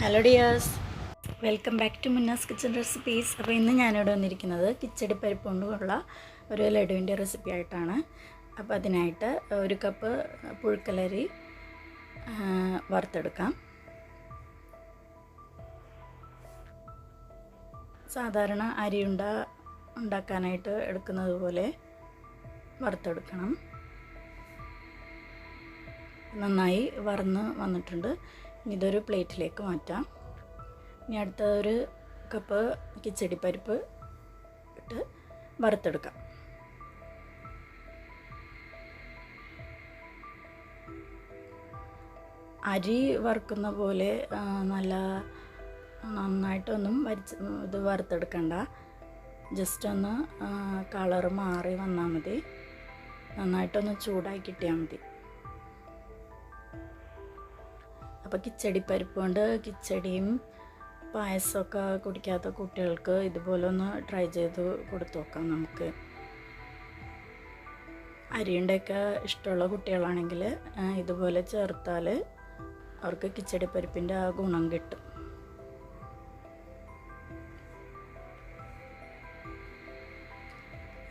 Hello dears welcome back to Munna's kitchen recipes അപ്പോൾ ഇന്ന് ഞാനിവിടെ വന്നിരിക്കുന്നത് കിച്ചടി പരിപ്പ് കൊണ്ടുള്ള ഒരു ലഡുവിന്റെ റെസിപ്പി ആയിട്ടാണ്. അപ്പോൾ അതിനായിട്ട് ഒരു കപ്പ് പുഴുക്കലരി വറുത്തെടുക്കാം. സാധാരണ അരിയുണ്ട ഉണ്ടാക്കാനായിട്ട് എടുക്കുന്നത് പോലെ വറുത്തെടുക്കണം. നന്നായി വറന്ന് വന്നിട്ടുണ്ട്. ഇതൊരു പ്ലേറ്റിലേക്ക് മാറ്റാം. ഇനി അടുത്ത ഒരു കപ്പ് കിച്ചടി പരിപ്പ് ഇട്ട് വറുത്തെടുക്കാം. അരി വറുക്കുന്ന പോലെ നല്ല നന്നായിട്ടൊന്നും വരിച്ച് ഇത് വറുത്തെടുക്കണ്ട. ജസ്റ്റ് ഒന്ന് കളറ് മാറി വന്നാൽ മതി. നന്നായിട്ടൊന്ന് ചൂടാക്കി കിട്ടിയാൽ മതി. അപ്പോൾ കിച്ചടി പരിപ്പ് കൊണ്ട് കിച്ചടിയും പായസമൊക്കെ കുടിക്കാത്ത കുട്ടികൾക്ക് ഇതുപോലെ ഒന്ന് ട്രൈ ചെയ്ത് കൊടുത്തു നോക്കാം നമുക്ക്. അരിയുടെയൊക്കെ ഇഷ്ടമുള്ള കുട്ടികളാണെങ്കിൽ ഇതുപോലെ ചേർത്താൽ അവർക്ക് കിച്ചടി പരിപ്പിന്റെ ആ ഗുണം കിട്ടും.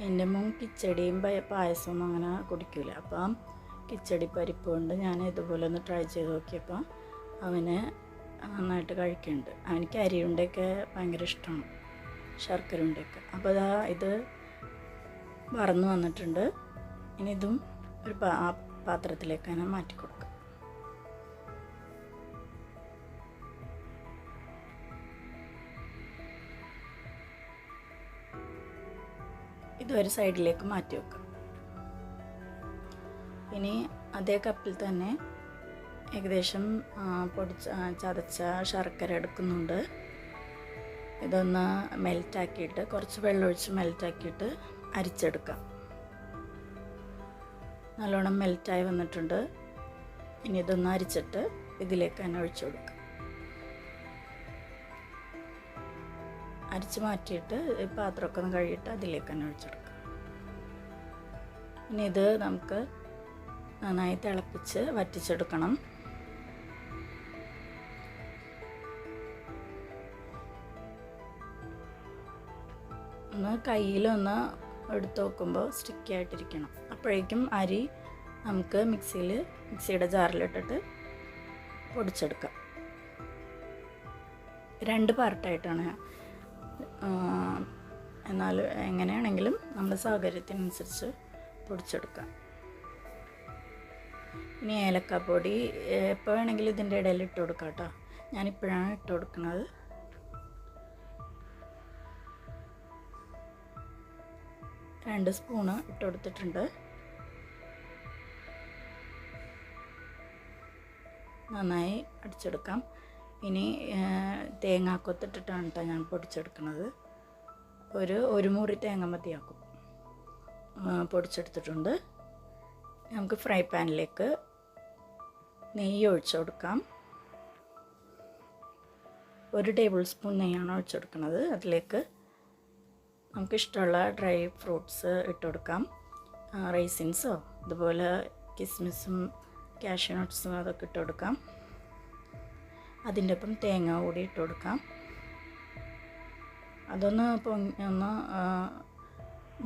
എന്റെ മോൻ കിച്ചടിയും പായസവും അങ്ങനെ കുടിക്കില്ല അപ്പം കിച്ചടി പരിപ്പ് കൊണ്ട് ഞാൻ ഇതുപോലെ ഒന്ന് ട്രൈ ചെയ്ത് നോക്കിയപ്പോൾ അവന് നന്നായിട്ട് കഴിക്കുന്നുണ്ട്. അവനിക്ക് അരിയുണ്ടൊക്കെ ഭയങ്കര ഇഷ്ടമാണ്. ശർക്കര ഉണ്ടൊക്കെ അപ്പോൾ അതാ ഇത് വറന്ന് വന്നിട്ടുണ്ട്. ഇനി ഇതും ഒരു ആ പാത്രത്തിലേക്ക് തന്നെ മാറ്റി കൊടുക്കാം. ഇതൊരു സൈഡിലേക്ക് മാറ്റി വെക്കാം. ഇനി അതേ കപ്പിൽ തന്നെ ഏകദേശം പൊടിച്ച ചതച്ച ശർക്കര എടുക്കുന്നുണ്ട്. ഇതൊന്ന് മെൽറ്റാക്കിയിട്ട് കുറച്ച് വെള്ളമൊഴിച്ച് മെൽറ്റാക്കിയിട്ട് അരിച്ചെടുക്കാം. നല്ലോണം മെൽറ്റായി വന്നിട്ടുണ്ട്. ഇനി ഇതൊന്ന് അരിച്ചിട്ട് ഇതിലേക്ക് തന്നെ ഒഴിച്ചു കൊടുക്കാം. അരിച്ച് മാറ്റിയിട്ട് പാത്രമൊക്കെ ഒന്ന് കഴുകിയിട്ട് അതിലേക്ക് തന്നെ ഒഴിച്ചെടുക്കാം ഇനി ഇത് നമുക്ക് നന്നായി തിളപ്പിച്ച് വറ്റിച്ചെടുക്കണം. ഒന്ന് കയ്യിലൊന്ന് എടുത്ത് നോക്കുമ്പോൾ സ്റ്റിക്കി ആയിട്ടിരിക്കണം. അപ്പോഴേക്കും അരി നമുക്ക് മിക്സിയിൽ മിക്സിയുടെ ജാറിലിട്ടിട്ട് പൊടിച്ചെടുക്കാം. രണ്ട് പാർട്ടായിട്ടാണ് എന്നാൽ എങ്ങനെയാണെങ്കിലും നമ്മുടെ സൗകര്യത്തിനനുസരിച്ച് പൊടിച്ചെടുക്കാം. ഇനി ഏലക്കാപ്പൊടി എപ്പോൾ വേണമെങ്കിലും ഇതിന്റെ ഇടയിൽ ഇട്ട് കൊടുക്കാം കേട്ടോ. ഞാനിപ്പോഴാണ് ഇട്ട് കൊടുക്കുന്നത്. രണ്ട് സ്പൂണ് ഇട്ട് കൊടുത്തിട്ടുണ്ട്. നന്നായി അടിച്ചെടുക്കാം. ഇനി തേങ്ങാക്കൊത്തിട്ടിട്ടാണ് കേട്ടോ ഞാൻ പൊടിച്ചെടുക്കുന്നത്. ഒരു ഒരു മുറി തേങ്ങ മതിയാക്കും. പൊടിച്ചെടുത്തിട്ടുണ്ട്. നമുക്ക് ഫ്രൈ പാനിലേക്ക് നെയ്യ് ഒഴിച്ചു കൊടുക്കാം. ഒരു ടേബിൾ സ്പൂൺ നെയ്യാണ് ഒഴിച്ചു കൊടുക്കുന്നത് അതിലേക്ക് നമുക്ക് ഇഷ്ടമുള്ള ഡ്രൈ ഫ്രൂട്ട്സ് ഇട്ട് കൊടുക്കാം റൈസിൻസോ ഇതുപോലെ കിസ്മിസും കാഷ്യൂ നട്ട്സും അതൊക്കെ ഇട്ട് കൊടുക്കാം അതിന്റെ ഒപ്പം തേങ്ങ കൂടി ഇട്ട് കൊടുക്കാം അതൊന്ന് പൊങ്ങി ഒന്ന്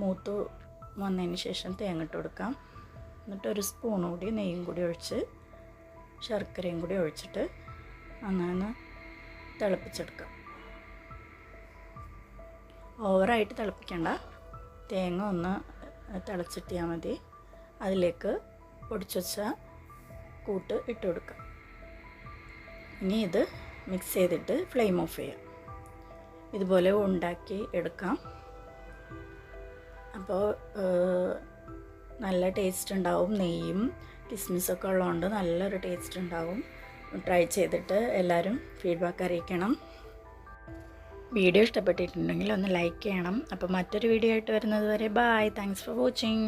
മൂത്ത് വന്നതിന് ശേഷം തേങ്ങ ഇട്ട് കൊടുക്കാം എന്നിട്ട് ഒരു സ്പൂൺ കൂടി നെയ്യും കൂടി ഒഴിച്ച് ശർക്കരയും കൂടി ഒഴിച്ചിട്ട് അങ്ങനെ തിളപ്പിച്ചെടുക്കാം. ഓവറായിട്ട് തിളപ്പിക്കണ്ട. തേങ്ങ ഒന്ന് തിളച്ചിട്ടിയാൽ മതി. അതിലേക്ക് പൊടിച്ചു വച്ച കൂട്ട് ഇട്ട് കൊടുക്കാം. ഇനി ഇത് മിക്സ് ചെയ്തിട്ട് ഫ്ലെയിം ഓഫ് ചെയ്യാം. ഇതുപോലെ ഉണ്ടാക്കി എടുക്കാം. അപ്പോൾ നല്ല ടേസ്റ്റ് ഉണ്ടാവും. നെയ്യും കിസ്മിസൊക്കെ ഉള്ളതുകൊണ്ട് നല്ലൊരു ടേസ്റ്റ് ഉണ്ടാവും. ട്രൈ ചെയ്തിട്ട് എല്ലാവരും ഫീഡ്ബാക്ക് അറിയിക്കണം. വീഡിയോ ഇഷ്ടപ്പെട്ടിട്ടുണ്ടെങ്കിൽ ഒന്ന് ലൈക്ക് ചെയ്യണം. അപ്പോൾ മറ്റൊരു വീഡിയോ ആയിട്ട് വരുന്നത് വരെ ബായ് താങ്ക്സ് ഫോർ വാച്ചിങ്